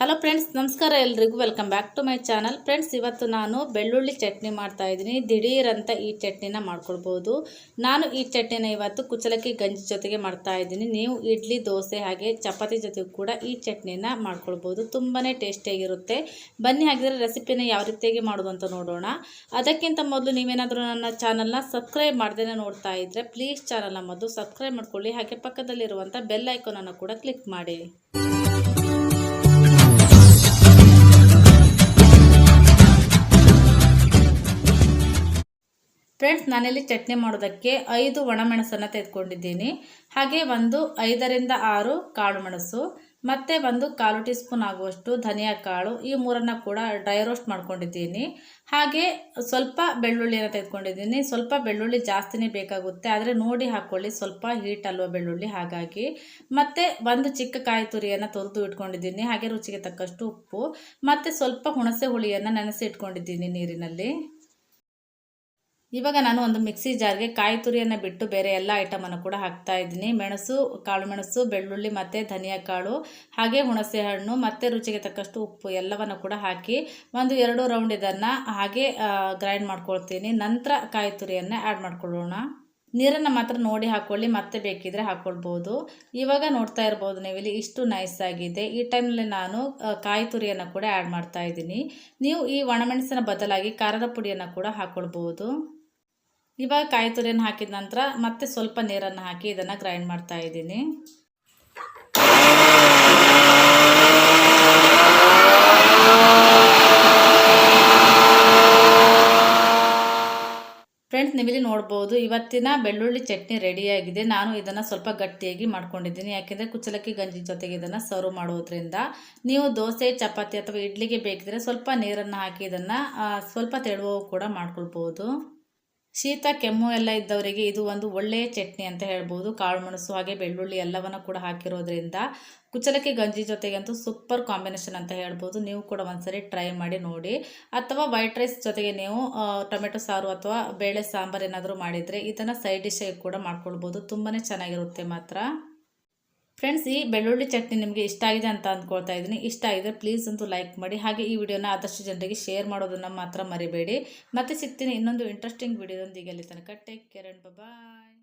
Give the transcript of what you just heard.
Hello friends ನಮಸ್ಕಾರ ಎಲ್ರಿಗೂ. Welcome back to my channel friends ಇವತ್ತು ನಾನು ಬೆಳ್ಳುಳ್ಳಿ ಚಟ್ನಿ ಮಾಡ್ತಾ ಇದ್ದೀನಿ. ದಿಢೀರಂತ ಈ ಚಟ್ನಿನ ಮಾಡ್ಕೊಳ್ಬೋದು ನಾನು ಈ ಚಟ್ನಿನ ಇವತ್ತು ಕುಚಲಕ್ಕಿ ಗಂಜಿ ಜೊತೆಗೆ ಮಾಡ್ತಾ ಇದ್ದೀನಿ. ನೀವು ಇಡ್ಲಿ, ದೋಸೆ ಹಾಗೆ ಚಪಾತಿ ಜೊತೆಗೂ ಕೂಡ ಈ ಚಟ್ನಿನ ಮಾಡ್ಕೊಳ್ಬೋದು. ತುಂಬಾ ಟೇಸ್ಟಿಯಾಗಿರುತ್ತೆ. ಬನ್ನಿ ಹಾಗಿದ್ರೆ ರೆಸಿಪಿನ ಯಾವ ರೀತಿಯಾಗಿ ಮಾಡೋದು ಅಂತ ನೋಡೋಣ. ಅದಕ್ಕಿಂತ ಮೊದಲು ನೀವೇನಾದರೂ ನನ್ನ ಚಾನಲ್ನ ಸಬ್ಸ್ಕ್ರೈಬ್ ಮಾಡ್ದೇ ನೋಡ್ತಾ ಇದ್ದರೆ ಪ್ಲೀಸ್ ಚಾನಲ್ನ ಮೊದಲು ಸಬ್ಸ್ಕ್ರೈಬ್ ಮಾಡ್ಕೊಳ್ಳಿ. ಹಾಗೆ ಪಕ್ಕದಲ್ಲಿರುವಂಥ ಬೆಲ್ ಐಕಾನನ್ನು ಕೂಡ ಕ್ಲಿಕ್ ಮಾಡಿ. ಫ್ರೆಂಡ್ಸ್, ನಾನಿಲ್ಲಿ ಚಟ್ನಿ ಮಾಡೋದಕ್ಕೆ ಐದು ಒಣಮೆಣಸನ್ನು ತೆಗೆದುಕೊಂಡಿದ್ದೀನಿ. ಹಾಗೆ ಒಂದು ಐದರಿಂದ ಆರು ಕಾಳು ಮೆಣಸು ಮತ್ತು ಒಂದು ಕಾಲು ಟೀ ಸ್ಪೂನ್ ಆಗುವಷ್ಟು ಧನಿಯಾ ಕಾಳು, ಈ ಮೂರನ್ನು ಕೂಡ ಡ್ರೈ ರೋಸ್ಟ್ ಮಾಡ್ಕೊಂಡಿದ್ದೀನಿ. ಹಾಗೆ ಸ್ವಲ್ಪ ಬೆಳ್ಳುಳ್ಳಿಯನ್ನು ತೆಗೆದುಕೊಂಡಿದ್ದೀನಿ. ಸ್ವಲ್ಪ ಬೆಳ್ಳುಳ್ಳಿ ಜಾಸ್ತಿನೇ ಬೇಕಾಗುತ್ತೆ, ಆದರೆ ನೋಡಿ ಹಾಕ್ಕೊಳ್ಳಿ ಸ್ವಲ್ಪ ಹೀಟ್ ಅಲ್ವ ಬೆಳ್ಳುಳ್ಳಿ, ಹಾಗಾಗಿ. ಮತ್ತು ಒಂದು ಚಿಕ್ಕ ಕಾಯಿ ತುರಿಯನ್ನು ತೊರೆದು ಇಟ್ಕೊಂಡಿದ್ದೀನಿ, ಹಾಗೆ ರುಚಿಗೆ ತಕ್ಕಷ್ಟು ಉಪ್ಪು, ಮತ್ತು ಸ್ವಲ್ಪ ಹುಣಸೆ ಹುಳಿಯನ್ನು ನೆನೆಸಿ ಇಟ್ಕೊಂಡಿದ್ದೀನಿ ನೀರಿನಲ್ಲಿ. ಇವಾಗ ನಾನು ಒಂದು ಮಿಕ್ಸಿ ಜಾರ್ಗೆ ಕಾಯಿ ತುರಿಯನ್ನು ಬಿಟ್ಟು ಬೇರೆ ಎಲ್ಲ ಐಟಮನ್ನು ಕೂಡ ಹಾಕ್ತಾ ಇದ್ದೀನಿ. ಮೆಣಸು, ಕಾಳು ಮೆಣಸು, ಬೆಳ್ಳುಳ್ಳಿ ಮತ್ತು ಧನಿಯಾ ಕಾಳು, ಹಾಗೆ ಹುಣಸೆ ಹಣ್ಣು ಮತ್ತು ರುಚಿಗೆ ತಕ್ಕಷ್ಟು ಉಪ್ಪು ಎಲ್ಲವನ್ನು ಕೂಡ ಹಾಕಿ ಒಂದು ಎರಡು ರೌಂಡ್ ಇದನ್ನು ಹಾಗೆ ಗ್ರೈಂಡ್ ಮಾಡ್ಕೊಳ್ತೀನಿ. ನಂತರ ಕಾಯಿ ತುರಿಯನ್ನು ಆ್ಯಡ್ ಮಾಡ್ಕೊಳ್ಳೋಣ. ನೀರನ್ನು ಮಾತ್ರ ನೋಡಿ ಹಾಕ್ಕೊಳ್ಳಿ ಮತ್ತೆ ಬೇಕಿದ್ರೆ ಹಾಕ್ಕೊಳ್ಬೋದು ಇವಾಗ ನೋಡ್ತಾ ಇರ್ಬೋದು ನೀವಿಲ್ಲಿ ಇಷ್ಟು ನೈಸ್ ಆಗಿದೆ. ಈ ಟೈಮ್ನಲ್ಲಿ ನಾನು ಕಾಯಿ ತುರಿಯನ್ನು ಕೂಡ ಆ್ಯಡ್ ಮಾಡ್ತಾ ಇದ್ದೀನಿ. ನೀವು ಈ ಒಣಮೆಣಸಿನ ಬದಲಾಗಿ ಖಾರದ ಪುಡಿಯನ್ನು ಕೂಡ ಹಾಕ್ಕೊಳ್ಬೋದು ಇವಾಗ ಕಾಯಿ ತುರಿಯನ್ನು ಹಾಕಿದ ನಂತರ ಮತ್ತೆ ಸ್ವಲ್ಪ ನೀರನ್ನು ಹಾಕಿ ಇದನ್ನು ಗ್ರೈಂಡ್ ಮಾಡ್ತಾ ಇದ್ದೀನಿ. ಫ್ರೆಂಡ್ಸ್, ನೀವಿಲ್ಲಿ ನೋಡ್ಬೋದು ಇವತ್ತಿನ ಬೆಳ್ಳುಳ್ಳಿ ಚಟ್ನಿ ರೆಡಿಯಾಗಿದೆ. ನಾನು ಇದನ್ನು ಸ್ವಲ್ಪ ಗಟ್ಟಿಯಾಗಿ ಮಾಡ್ಕೊಂಡಿದ್ದೀನಿ. ಯಾಕೆಂದರೆ ಕುಚ್ಚಲಕ್ಕಿ ಗಂಜಿ ಜೊತೆಗೆ ಇದನ್ನು ಸರ್ವ್ ಮಾಡೋದ್ರಿಂದ ನೀವು ದೋಸೆ, ಚಪಾತಿ ಅಥವಾ ಇಡ್ಲಿಗೆ ಬೇಕಿದ್ರೆ ಸ್ವಲ್ಪ ನೀರನ್ನು ಹಾಕಿ ಇದನ್ನು ಸ್ವಲ್ಪ ತೆಳುವು ಕೂಡ ಮಾಡ್ಕೊಳ್ಬೋದು. ಶೀತ, ಕೆಮ್ಮು ಎಲ್ಲ ಇದ್ದವರಿಗೆ ಇದು ಒಂದು ಒಳ್ಳೆಯ ಚಟ್ನಿ ಅಂತ ಹೇಳ್ಬೋದು. ಕಾಳು ಮೆಣಸು ಹಾಗೆ ಬೆಳ್ಳುಳ್ಳಿ ಎಲ್ಲವನ್ನು ಕೂಡ ಹಾಕಿರೋದ್ರಿಂದ ಕುಚ್ಚಲಕ್ಕಿ ಗಂಜಿ ಜೊತೆಗಂತೂ ಸೂಪರ್ ಕಾಂಬಿನೇಷನ್ ಅಂತ ಹೇಳ್ಬೋದು. ನೀವು ಕೂಡ ಒಂದ್ಸರಿ ಟ್ರೈ ಮಾಡಿ ನೋಡಿ. ಅಥವಾ ವೈಟ್ ರೈಸ್ ಜೊತೆಗೆ ನೀವು ಟೊಮೆಟೊ ಸಾರು ಅಥವಾ ಬೇಳೆ ಸಾಂಬಾರು ಏನಾದರೂ ಮಾಡಿದರೆ ಇದನ್ನು ಸೈಡ್ ಡಿಶಾಗಿ ಕೂಡ ಮಾಡ್ಕೊಳ್ಬೋದು. ತುಂಬಾ ಚೆನ್ನಾಗಿರುತ್ತೆ ಮಾತ್ರ. ಫ್ರೆಂಡ್ಸ್ ಈ ಬೆಳ್ಳುಳ್ಳಿ ಚಟ್ನಿ ನಿಮಗೆ ಇಷ್ಟ ಆಗಿದೆ ಅಂತ ಅಂದ್ಕೊಳ್ತಾ ಇದ್ದೀನಿ. ಇಷ್ಟ ಆಗಿದೆ ಪ್ಲೀಸ್ ಅಂತೂ ಲೈಕ್ ಮಾಡಿ. ಹಾಗೆ ಈ ವಿಡಿಯೋನ ಆದಷ್ಟು ಜನರಿಗೆ ಶೇರ್ ಮಾಡೋದನ್ನು ಮಾತ್ರ ಮರಿಬೇಡಿ. ಮತ್ತೆ ಸಿಗ್ತೀನಿ ಇನ್ನೊಂದು ಇಂಟ್ರೆಸ್ಟಿಂಗ್ ವಿಡಿಯೋದೊಂದಿಗೆ ಅಲ್ಲಿ ತನಕ. Take care and bye